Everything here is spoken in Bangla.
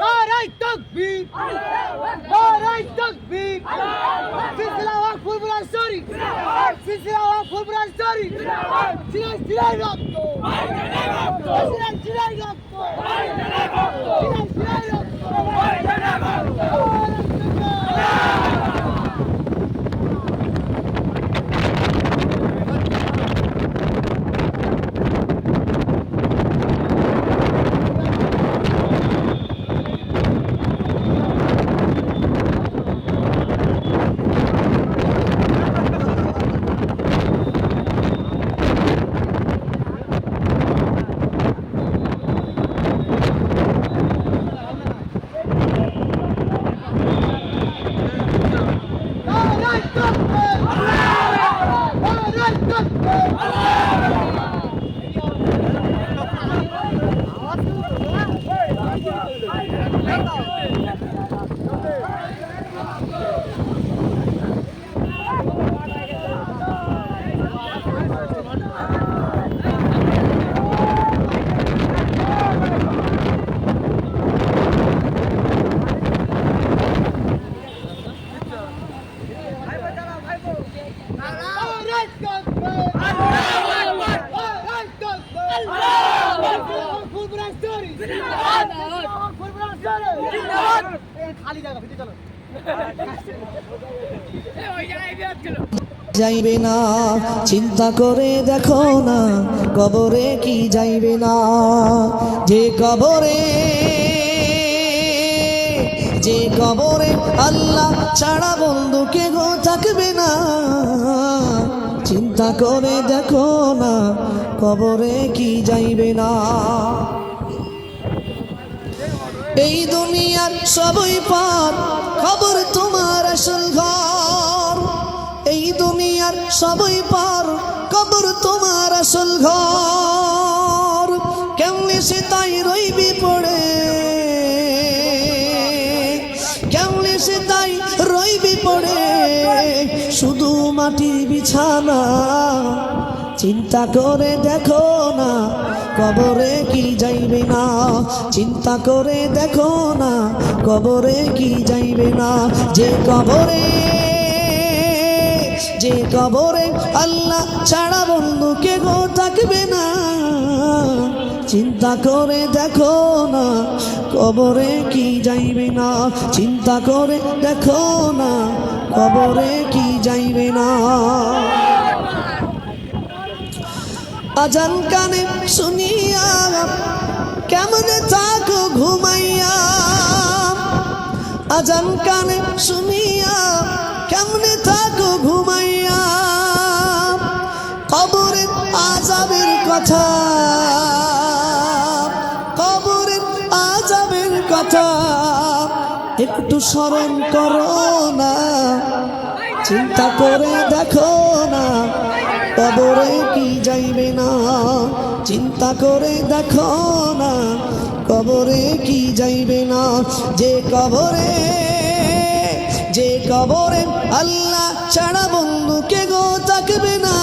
নারাই তকবীর। নারাই তকবীর। সিলসিলা ওয়াক ফুলবুরার সরি সিলসিলা ওয়াক ফুলবুরার সরি সিলাই সিলাই রক্ত। সিলাই সিলাই রক্ত। নারাই তাকবীর যাইবে না, চিন্তা করে দেখো না, কবরে কি যাইবে না? যে কবরে যে কবরে আল্লাহ ছাড়া বন্ধুকে গো থাকবে না। চিন্তা করে দেখো না, কবরে কি যাইবে না? এই দুনিয়ার সবই পার খবর তোমার আসল ঘর। এই দুনিয়ার সবই পার কবর তোমার আসল ঘর। কেমনে সে তাই রইবি পড়ে? কেমনে সে তাই রইবি পড়ে? শুধু মাটির বিছানা চিন্তা করে দেখো না, কবরে কি যাইবে না। চিন্তা করে দেখো না, কবরে কি যাইবে না। যে কবরে যে কবরে আল্লাহ ছাড়া বন্ধুকে গো থাকবে না। চিন্তা করে দেখো না, কবরে কি যাইবে না। চিন্তা করে দেখো না, কবরে কি যাইবে না। আজান কানে শুনিয়া কেমন থাকো ঘুমাইয়া? আজান কানে শুনিয়া কেমনে থাকো ঘুমাইয়া? কবরের আজাবের কথা কবরের আজাবের কথা, একটু স্মরণ করো না, চিন্তা করে দেখো না। কবরে কি যাইবে না? চিন্তা করে দেখো না, কবরে কি যাইবে না? যে কবরে যে কবরে আল্লাহ ছাড়া বন্ধুকে গো থাকবে না।